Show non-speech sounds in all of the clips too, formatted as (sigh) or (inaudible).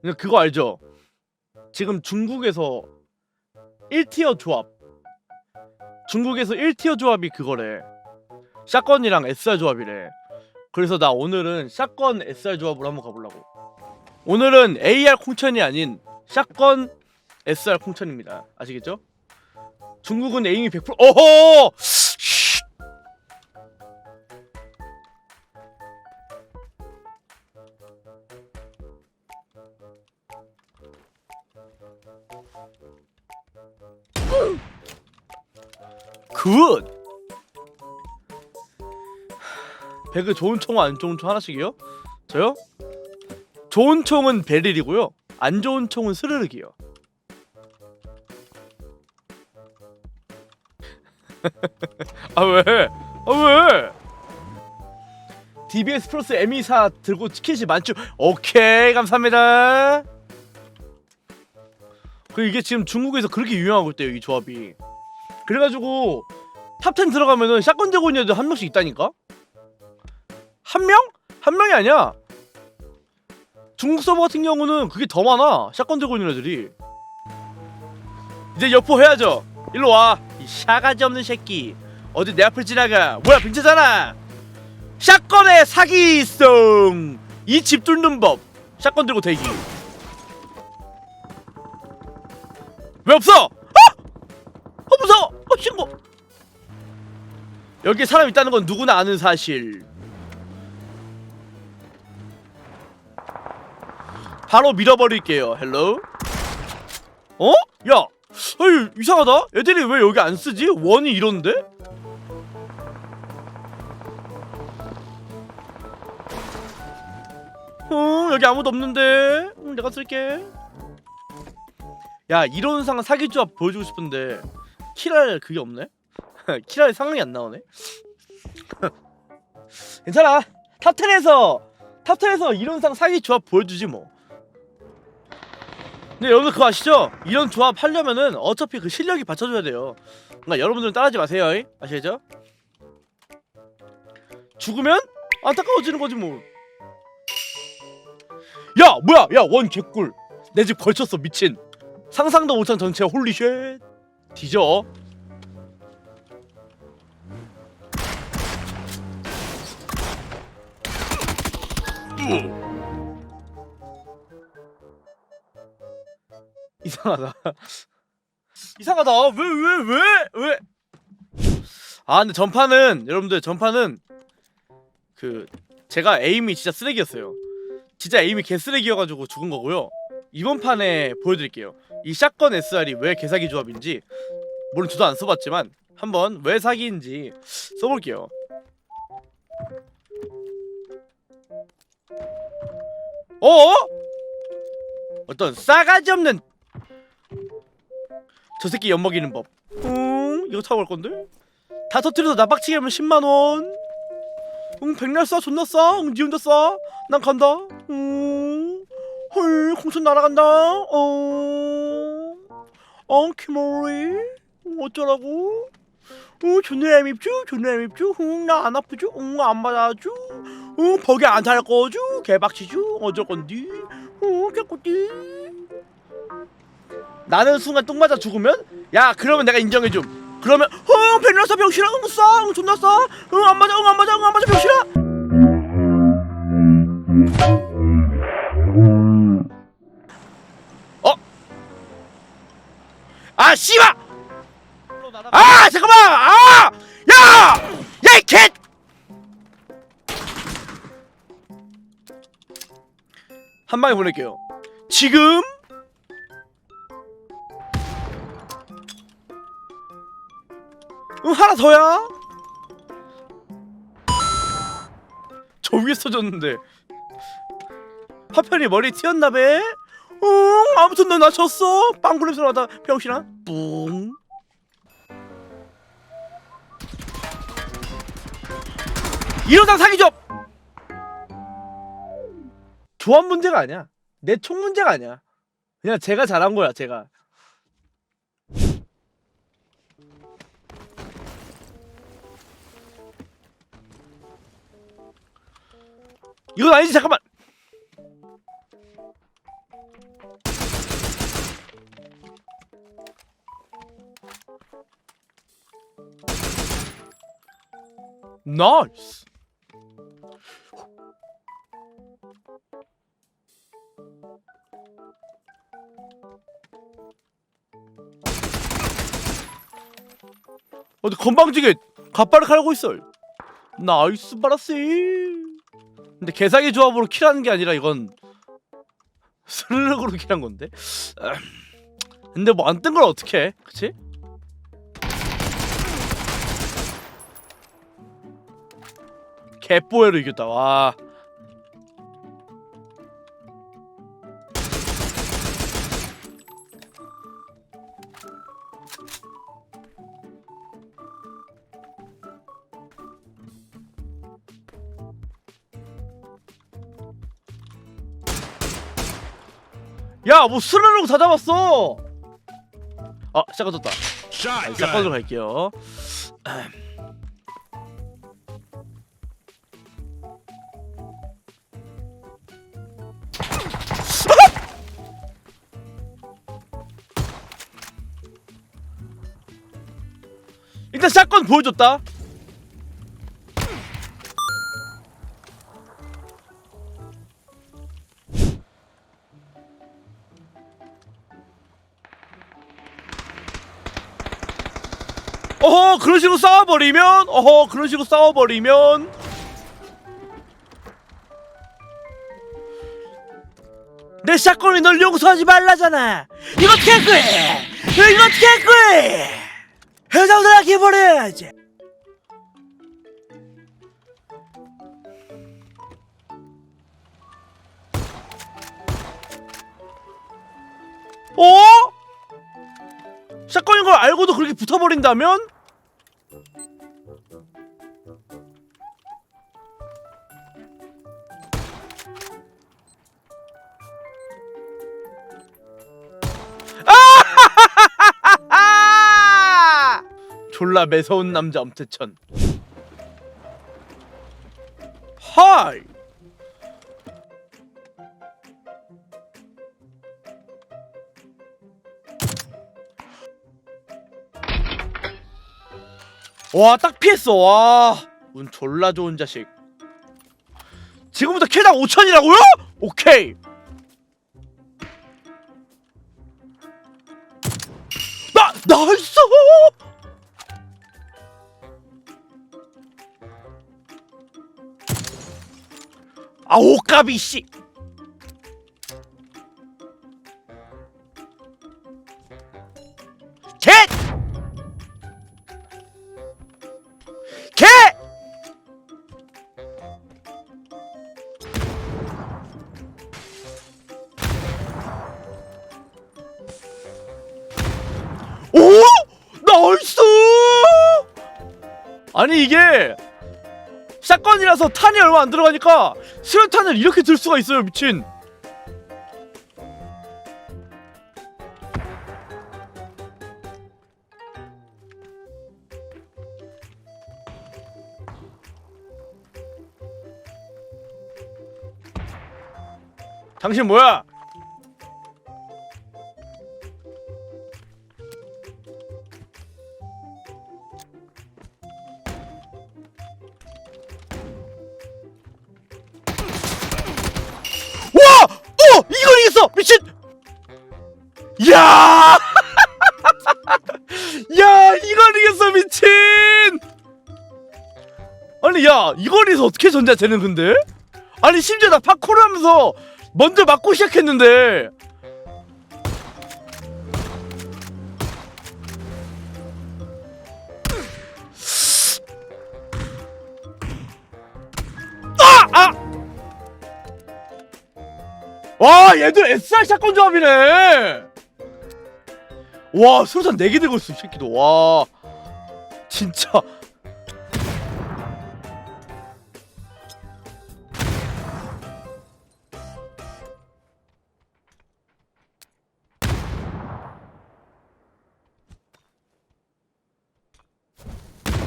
근데 그거 알죠? 지금 중국에서 1티어 조합 중국에서 1티어 조합이 그거래 샷건이랑 SR 조합이래 그래서 나 오늘은 샷건 SR 조합으로 한번 가보려고 오늘은 AR 콩천이 아닌 샷건 SR 콩천입니다 아시겠죠? 중국은 에임이 100% 어허! 굿! 배그 좋은 총과 안 좋은 총 하나씩이요? 저요? 좋은 총은 베릴이고요. 안 좋은 총은 스르륵이요. (laughs) 아 왜? 아 왜? DBS 플러스 M24 들고 치킨이 많죠? 오케이 감사합니다. 그 이게 지금 중국에서 그렇게 유명하고 있대요 이 조합이. 그래가지고 탑10 들어가면은 샷건 제고인애들 한 명씩 있다니까? 한 명? 한 명이 아니야. 중국 서버 같은 경우는 그게 더 많아. 샷건 들고 있는 애들이. 이제 여포 해야죠. 일로 와. 이 샤가지 없는 새끼. 어디 내 앞을 지나가. 뭐야 빈차잖아. 샷건의 사기성. 이 집 뚫는 법. 샷건 들고 대기. 왜 없어? 어? 어 무서워. 어 친구. 여기 사람 있다는 건 누구나 아는 사실. 바로 밀어버릴게요. 헬로. 어? 야, 어이 이상하다. 애들이 왜 여기 안 쓰지? 원이 이런데? 어, 여기 아무도 없는데. 음, 내가 쓸게. 야, 이론상 사기 조합 보여주고 싶은데 킬할 그게 없네. (laughs) 킬할 상황이 안 나오네. (laughs) 괜찮아. 탑10에서 탑10에서 이론상 사기 조합 보여주지 뭐. 근데 여러분들 그거 아시죠? 이런 조합 하려면은 어차피 그 실력이 받쳐줘야 돼요. 그러니까 여러분들은 따라하지 마세요. 이? 아시겠죠? 죽으면 안타까워지는 거지 뭐. 야 뭐야 야 원 개꿀 내 집 걸쳤어 미친 상상도 못한 전체 홀리쉣 뒤져 이상하다. (laughs) 이상하다. 왜 왜 왜 왜? 아 근데 전판은 여러분들 전판은 그 제가 에임이 진짜 쓰레기였어요. 진짜 에임이 개쓰레기여가지고 죽은 거고요. 이번 판에 보여드릴게요. 이 샷건 SR이 왜 개사기 조합인지 물론 저도 안 써봤지만 한번 왜 사기인지 써볼게요. 어? 어떤 싸가지 없는 저 새끼 엿먹이는 법. 응, 이거 타고 갈 건데? 다 터뜨려서 나 빡치게 하면 10만 원. 응, 백날 싸, 존나 싸. 응, 니 혼자 싸. 난 간다. 응, 헐, 공천 날아간다. 어, 어, 키모리. 응, 어쩌라고? 응, 존나 얄밉죠? 존나 얄밉죠? 응, 나 안 아프죠? 응, 안 맞아죠? 응, 벽에 안달 거죠? 개박치죠? 어쩔 건디? 응, 개꼬띠. 나는 순간 똥 맞아 죽으면 야 그러면 내가 인정해줌 그러면 어 백라사 병신아 응 싸, 응 존나 싸, 응안 맞아, 응 안 맞아, 응 안 맞아 병신아. 어? 아 씨발! 아 잠깐만! 아! 야! 야이 개! 한 방에 보낼게요. 지금 하나 더야? 저 위에 써졌는데. 화편이 머리 튀었나배? 응 아무튼 너나 졌어? 빵구 냄새 나다 병신아? 뿡. 이러다 사기죠 조합 문제가 아니야. 내 총 문제가 아니야. 그냥 제가 잘한 거야 제가 이건 아니지 잠깐만 나이스. 어디 건방지게 갑발을 갈고 있어. 나이스 바라스. 근데 개사기 조합으로 킬하는 게 아니라 이건 스르륵으로 킬한 건데. 음. (sighs) 근데 뭐 안 뜬 걸 어떻게 해? 그치? 개뽀에로 이겼다. 와. 야, 뭐 스르륵 다 잡았어. 아, 시작가 떴다. 아, 시작가로 갈게요. (clears throat) 일단 샷건 보여줬다. 그런 식으로 싸워버리면 어허 그런 식으로 싸워버리면. 내 샷건이 널 용서하지 말라잖아. 이거 어떻게 할 거야 이거 어떻게 할 거야 해장들하게 버려야지. 어? 샷건인 걸 알고도 그렇게 붙어버린다면? 졸라 매서운 남자 엄태천. 하이. 와, 딱 피했어. 와. 운 졸라 좋은 자식. 지금부터 킬당 5천이라고요? 오케이. 나 나이스. 아, 오까비 씨. 개! 개! 오! 나이스! 아니 이게 샷건이라서 탄이 얼마 안 들어가니까 수류탄을 이렇게 들 수가 있어요 미친 당신 뭐야? 이겨서 어떻게 전자 되는 근데? 아니 심지어 나 파쿠르 하면서 먼저 맞고 시작했는데 아! 아! 와 얘들 SR 샷건 조합이네 와 수류탄 4개 들고 있어 이 새끼도 와 진짜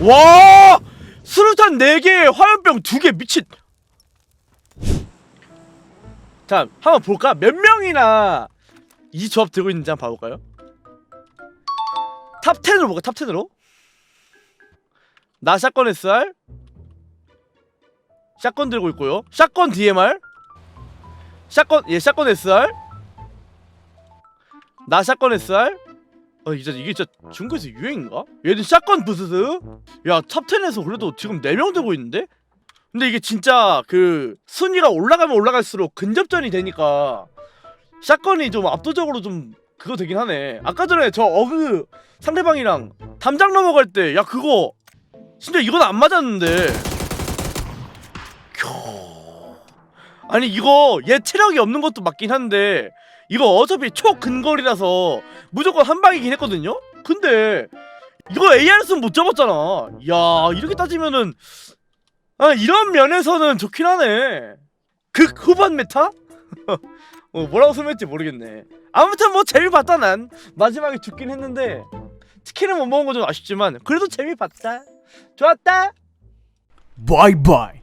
와 수류탄 4개 화염병 2개 미친 자 한번 볼까? 몇 명이나 이 조합 들고 있는지 한번 봐볼까요? 탑 10으로 볼까? 탑 10으로? 나 샷건 SR 샷건 들고 있고요 샷건 DMR 샷건 예 샷건 SR 나 샷건 SR 어 이제 이게 진짜 중국에서 유행인가? 얘는 샷건 부스스 야탑 10에서 그래도 지금 4명 들고 있는데? 근데 이게 진짜 그 순위가 올라가면 올라갈수록 근접전이 되니까 샷건이 좀 압도적으로 좀 그거 되긴 하네 아까 전에 저 어그 상대방이랑 담장 넘어갈 때 야 그거 진짜 이건 안 맞았는데 캬. 아니 이거 얘 체력이 없는 것도 맞긴 한데 이거 어차피 초근거리라서 무조건 한 방이긴 했거든요? 근데 이거 ARS는 못 잡았잖아. 야 이렇게 따지면은 아 이런 면에서는 좋긴 하네. 극 후반 메타? (laughs) 어, 뭐라고 설명할지 모르겠네. 아무튼 뭐 재미 봤다 난. 마지막에 죽긴 했는데 치킨을 못 먹은 건 좀 아쉽지만 그래도 재미 봤다. 좋았다. bye.